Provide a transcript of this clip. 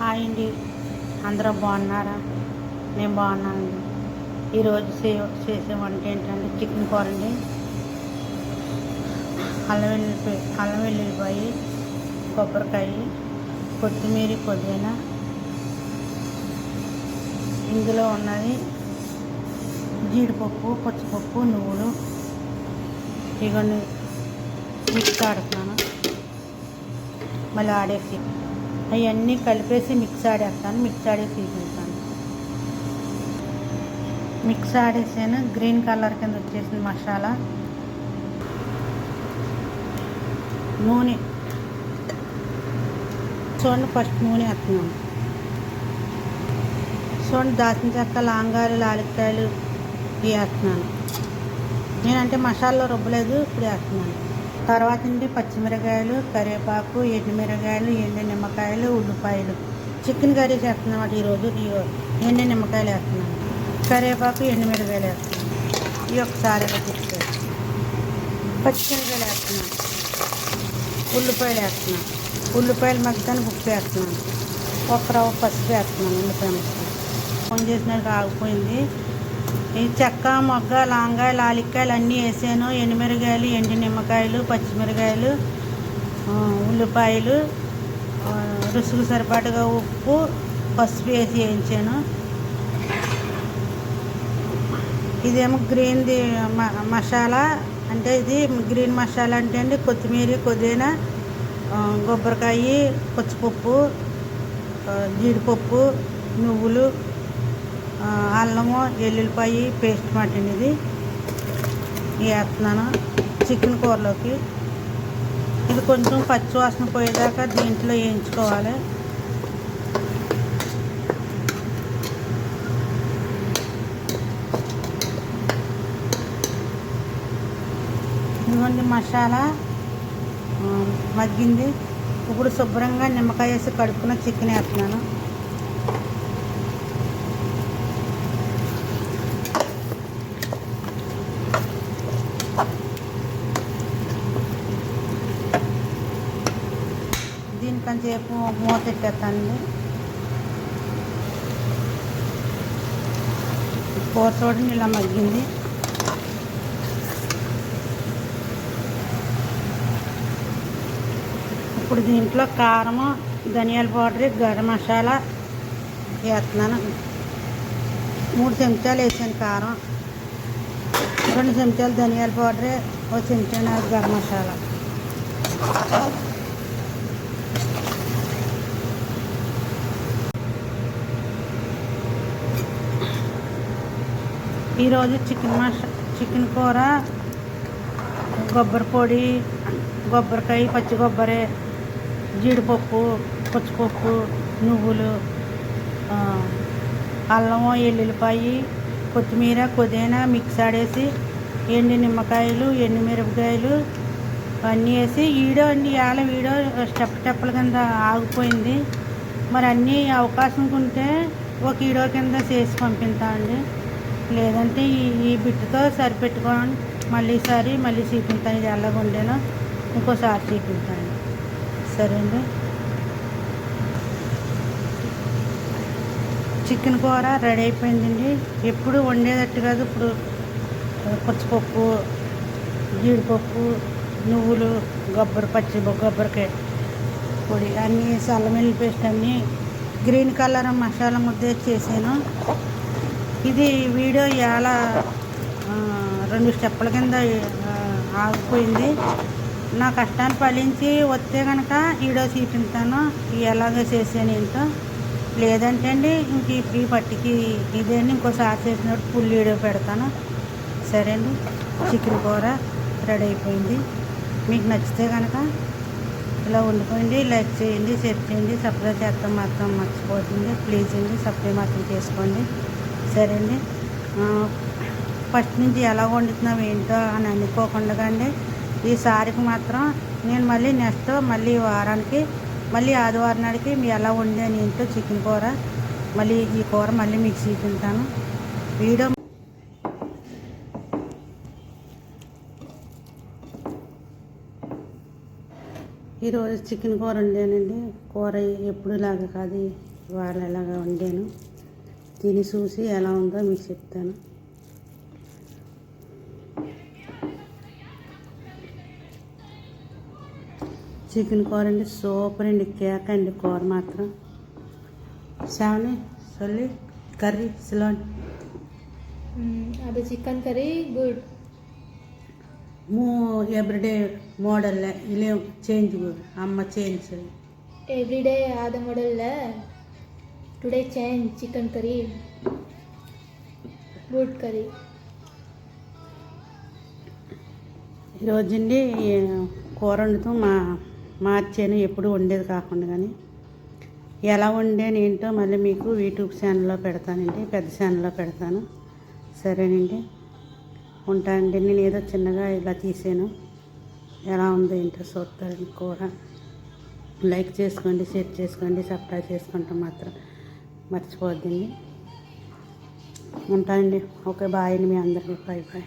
Hi అండి. అందరూ బాగున్నారా? నేను బాగున్నానండి. ఈరోజు చే చేసే వంట ఏంటంటే చికెన్ కూర అండి. అల్లం వెల్లుల్లి అల్లం వెల్లుల్లిపాయి కొబ్బరికాయ కొత్తిమీర పుదీనా. ఇందులో ఉన్నది జీడిపప్పు పచ్చిపప్పు నువ్వులు. ఇవన్నీ మిక్స్ ఆడుతున్నాను. మళ్ళీ ఆడేసి అవన్నీ కలిపేసి మిక్స్ ఆడేస్తాను. మిక్స్ ఆడేసి తీసుకుంటాను మిక్స్ ఆడేసాను. గ్రీన్ కలర్ కింద వచ్చేసింది మసాలా. నూనె. చూడండి ఫస్ట్ నూనె వేస్తున్నాను. చూడండి దాచిన చెక్క లాంగాలు లాలికాయలు ఇవి వేస్తున్నాను. నేనంటే మసాలాలో రుబ్బలేదు ఇప్పుడు వేస్తున్నాను. తర్వాత నుండి పచ్చిమిరకాయలు కరివేపాకు ఎండుమిరకాయలు ఎండు నిమ్మకాయలు ఉల్లిపాయలు. చికెన్ కర్రీ చేస్తున్నాం అటు ఈరోజు ఎండు నిమ్మకాయలు వేస్తున్నాం. కరివేపాకు ఎండుమిరకాయలు వేస్తున్నాం. ఇవి ఒకసారి ఇలా పచ్చిమిరకాయలు వేస్తున్నాను ఉల్లిపాయలు వేస్తున్నాం. ఉల్లిపాయలు మగ్గానికి ఉప్పు వేస్తున్నాం. ఒక రవ్వ పసుపు వేస్తున్నాను ఉల్లిపాయ ముక్క ఫోన్ చేసినాక ఆగిపోయింది. ఈ చెక్క మొగ్గ లాంగాయ లాలిక్కాయలు అన్నీ వేసాను. ఎండుమిరకాయలు ఎండు నిమ్మకాయలు పచ్చిమిరకాయలు ఉల్లిపాయలు రుసుకు సరిపాటుగా ఉప్పు పసుపు వేసి వేయించాను. ఇదేమో గ్రీన్ది మ మసాలా అంటే ఇది గ్రీన్ మసాలా అంటే అండి కొత్తిమీర పుదీనా కొబ్బరికాయ పచ్చిపప్పు జీడిపప్పు నువ్వులు అల్లము ఎల్లుల్లిపాయ పేస్ట్ మటన్ ఇది. వేస్తున్నాను. చికెన్ కూరలోకి. ఇది కొంచెం పచ్చి వాసన పోయేదాకా దీంట్లో వేయించుకోవాలి. ఇదిగోండి మసాలా. మగ్గింది. ఇప్పుడు శుభ్రంగా నిమ్మకాయ వేసి కడుక్కున్న చికెన్ వేస్తున్నాను. చేపు మూత పెట్టేస్తానండి కూర చూడండి ఇలా మగ్గింది ఇప్పుడు దీంట్లో కారము ధనియాల పౌడర్ గరం మసాలా వేస్తున్నాను. మూడు చెంచాలు వేసాను కారం. రెండు చెంచాలు ధనియాల పౌడర్ ఒక చెంచా గరం మసాలా. ఈరోజు చికెన్ మష చికెన్ కూర కొబ్బరి పొడి కొబ్బరికాయ పచ్చి కొబ్బరి జీడిపప్పు పచ్చిపప్పు నువ్వులు అల్లం ఎల్లుల్లిపాయి కొత్తిమీర పుదీనా మిక్స్ ఆడేసి ఎండు నిమ్మకాయలు ఎండు మిరపకాయలు అన్నీ వేసి ఈడో అండి ఇవాళ వీడో స్టెప్ స్టెప్పుల కింద ఆగిపోయింది. మరి అన్నీ అవకాశం ఉంటే ఒక ఈడో కింద చేసి పంపిస్తామండి లేదంటే ఈ ఈ బిట్టుతో సరిపెట్టుకోండి. మళ్ళీ ఈసారి మళ్ళీ చూపిస్తాను ఇది ఎలాగ ఉండేనో ఇంకోసారి చూపిస్తాను సరే అండి. చికెన్ కూర రెడీ అయిపోయిందండి. ఎప్పుడు వండేటట్టు కాదు ఇప్పుడు పచ్చిపప్పు జీడిపప్పు నువ్వులు కొబ్బరి పచ్చి కొబ్బరికాయ పొడి అన్నీ సల్లమిల్లి పేస్ట్ అన్నీ గ్రీన్ కలర్ మసాలా ముద్ద చేసాను చేశాను. ఇది వీడియో ఎలా రెండు స్టెప్పుల కింద ఆగిపోయింది. నా కష్టాన్ని ఫలించి వస్తే కనుక వీడియో చూపించాను ఎలాగ చేసాను ఏంటో. లేదంటే అండి ఇంక ఈ- పట్టికి ఇదేంటి ఇంకోసారి చేసినప్పుడు ఫుల్ వీడియో పెడతాను. సరే అండి చికెన్ కూర రెడీ అయిపోయింది. మీకు నచ్చితే కనుక ఇలా వండుకోండి లైక్ చేయండి షేర్ చేయండి సబ్స్క్రైబ్ చేస్తాం మాత్రం మర్చిపోతుంది ప్లీజ్ అండి సబ్స్క్రైబ్ మాత్రం చేసుకోండి. సరే అండి ఫస్ట్ నుంచి ఎలా వండుతున్నాం ఏంటో అని అనుకోకుండా అండి ఈసారికి మాత్రం నేను మళ్ళీ నెక్స్ట్ మళ్ళీ వారానికి మళ్ళీ ఆదివారం నాడికి మీ ఎలా వండాను ఏంటో చికెన్ కూర మళ్ళీ ఈ కూర మళ్ళీ మీకు చూపించాను వీడియో ఈరోజు చికెన్ కూర వండానండి. కూర ఎప్పుడులాగా కాదు ఇవాళ ఎలాగా వండాను. తిని చూసి ఎలా ఉందో మీకు చెప్తాను. చికెన్ కూర అండి సూపర్ అండి కేక్ అండి కూర మాత్రం. సెవెన్ సొల్లి కర్రీ సిలోన్. అది చికెన్ కర్రీ గుడ్. మూ ఎవ్రీడే మోడల్ ఇలేం చేంజ్ అమ్మ change. Everyday ఆద model today change chicken curry boot curry. ఈరోజండి కూర వండుతూ మా మార్చాను ఎప్పుడు వండేది కాకుండా కానీ ఎలా వండాను ఏంటో మళ్ళీ మీకు యూట్యూబ్ ఛానల్లో పెడతానండి పెద్ద ఛానల్లో పెడతాను. సరేనండి. ఉంటానండి నేను ఏదో చిన్నగా ఇలా తీసాను. ఎలా ఉంది ఏంటో చూస్తారని కూర లైక్ చేసుకోండి షేర్ చేసుకోండి సబ్స్క్రైబ్ చేసుకుంటాం మాత్రం మర్చిపోద్దండి ఉంటానండి ఓకే బాయ్ అండి మీ అందరికీ. Bye bye